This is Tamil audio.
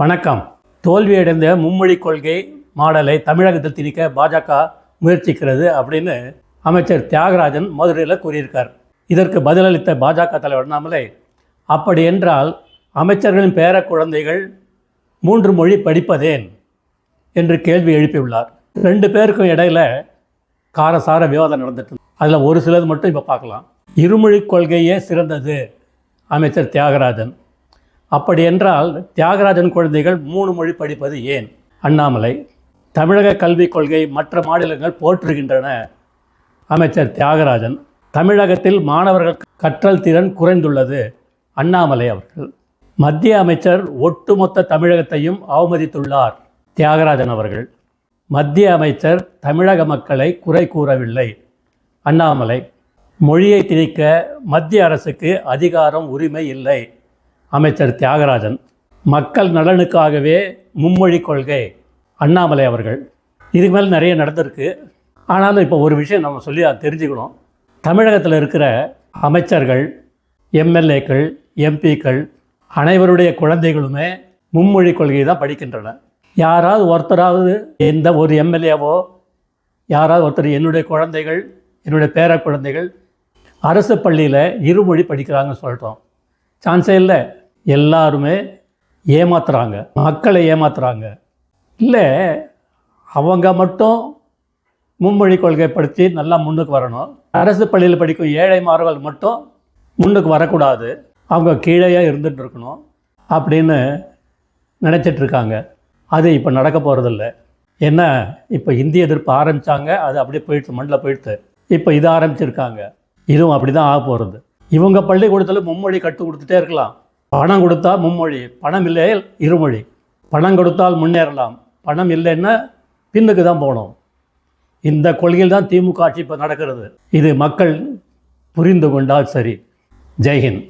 வணக்கம். தோல்வியடைந்த மும்மொழி கொள்கை மாடலை தமிழகத்தில் திணிக்க பாஜக முயற்சிக்கிறது அப்படின்னு அமைச்சர் தியாகராஜன் மதுரையில் கூறியிருக்கார். இதற்கு பதிலளித்த பாஜக தலைவர் அண்ணாமலை அப்படி என்றால் அமைச்சர்களின் பேர குழந்தைகள் மூன்று மொழி படிப்பதேன்? என்று கேள்வி எழுப்பியுள்ளார். ரெண்டு பேருக்கும் இடையில காரசார விவாதம் நடந்துட்டு அதில் ஒரு சிலது மட்டும் இப்போ பார்க்கலாம். இருமொழி கொள்கையே சிறந்தது அமைச்சர் தியாகராஜன். அப்படி என்றால் தியாகராஜன் குழந்தைகள் மூணு மொழி படிப்பது ஏன்? அண்ணாமலை தமிழக கல்விக் கொள்கை மற்ற மாநிலங்கள் போற்றுகின்றன. அமைச்சர் தியாகராஜன் தமிழகத்தில் மாணவர்கள் கற்றல் திறன் குறைந்துள்ளது. அண்ணாமலை அவர்கள் மத்திய அமைச்சர் ஒட்டுமொத்த தமிழகத்தையும் அவமதித்துள்ளார். தியாகராஜன் அவர்கள் மத்திய அமைச்சர் தமிழக மக்களை குறை கூறவில்லை. அண்ணாமலை மொழியை திணிக்க மத்திய அரசுக்கு அதிகாரம் உரிமை இல்லை. அமைச்சர் தியாகராஜன் மக்கள் நலனுக்காகவே மும்மொழி கொள்கை அண்ணாமலை அவர்கள். இதுக்கு மேல் நிறைய நடந்திருக்கு. ஆனாலும் இப்போ ஒரு விஷயம் நம்ம சொல்லி அதை தெரிஞ்சுக்கணும். தமிழகத்தில் இருக்கிற அமைச்சர்கள் எம்எல்ஏக்கள் எம்பிக்கள் அனைவருடைய குழந்தைகளுமே மும்மொழி கொள்கையை தான் படிக்கின்றன. யாராவது ஒருத்தராவது எந்த ஒரு எம்எல்ஏவோ யாராவது ஒருத்தர் என்னுடைய குழந்தைகள் என்னுடைய பேர குழந்தைகள் அரசு பள்ளியில் இருமொழி படிக்கிறாங்கன்னு சொல்கிறோம் சான்ஸே இல்லை. எல்லாருமே ஏமாத்துறாங்க. மக்களை ஏமாத்துறாங்க. இல்லை அவங்க மட்டும் மும்மொழி கொள்கை நல்லா முன்னுக்கு வரணும். அரசு பள்ளியில் படிக்கும் ஏழை மாணவர்கள் மட்டும் முன்னுக்கு வரக்கூடாது. அவங்க கீழேயே இருந்துட்டு இருக்கணும் அப்படின்னு நினச்சிட்டு இருக்காங்க. அது இப்போ நடக்க போகிறதில்ல என்ன இப்போ இந்திய எதிர்ப்பு ஆரம்பித்தாங்க அது அப்படியே போயிடுச்சு மண்ணில் போயிடுச்சு இப்போ இது ஆரம்பிச்சிருக்காங்க. இதுவும் அப்படி தான் ஆக போகிறது இவங்க பள்ளிக்கூடத்தில் மும்மொழி கற்றுக் கொடுத்துட்டே இருக்கலாம். பணம் கொடுத்தா மும்மொழி பணம் இல்லை இருமொழி. பணம் கொடுத்தால் முன்னேறலாம். பணம் இல்லைன்னா பின்னுக்கு தான் போகணும். இந்த கொள்கையில் தான் திமுக ஆட்சி இப்போ நடக்கிறது. இது மக்கள் புரிந்து கொண்டால் சரி. ஜெய்ஹிந்த்